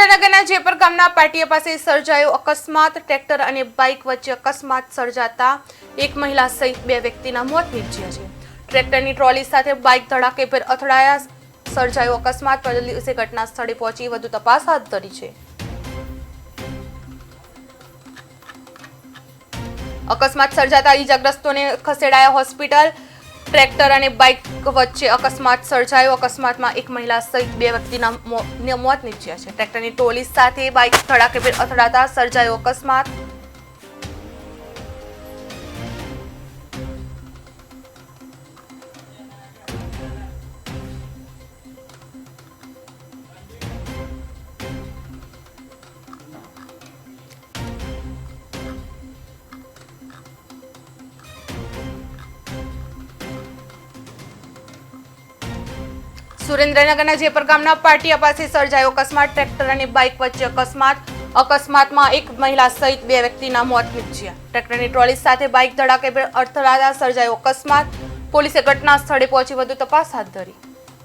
સુરેન્દ્રનગરના જેપર ગામના પાટિયા પાસે સર્જાયો અકસ્માત, ટ્રેક્ટર અને બાઇક વચ્ચે અકસ્માત સર્જાતા એક મહિલા સહિત બે વ્યક્તિના મોત નીપજ્યા છે. ટ્રેક્ટરની ટ્રોલી સાથે બાઇક ધડાકે પર અથડાયા સર્જાયો અકસ્માત. પોલીસે ઘટના સ્થળે પહોંચી વધુ તપાસ હાથ ધરી છે. અકસ્માત સર્જાતા ઈજાગ્રસ્તોને ખસેડાયા હોસ્પિટલ. ટ્રેક્ટર અને બાઇક વચ્ચે અકસ્માત સર્જાયો. અકસ્માતમાં એક મહિલા સહિત બે વ્યક્તિના મોત નિપજ્યા છે. ટ્રેક્ટરની ટોલી સાથે બાઇક ધડાકેભેર અથડાતા સર્જાયો અકસ્માત. સુરેન્દ્રનગરના જેપર ગામના પાટિયા પાસે સર્જાયો અકસ્માત, ટ્રેક્ટર અને બાઇક વચ્ચે અકસ્માત. અકસ્માતમાં એક મહિલા સહિત બે વ્યક્તિના મોત નીપજ્યા. ટ્રેક્ટરની ટ્રોલી સાથે બાઇક ધડાકે અડથળાતા સર્જાયો અકસ્માત. પોલીસે ઘટના સ્થળે પહોંચી વધુ તપાસ હાથ ધરી.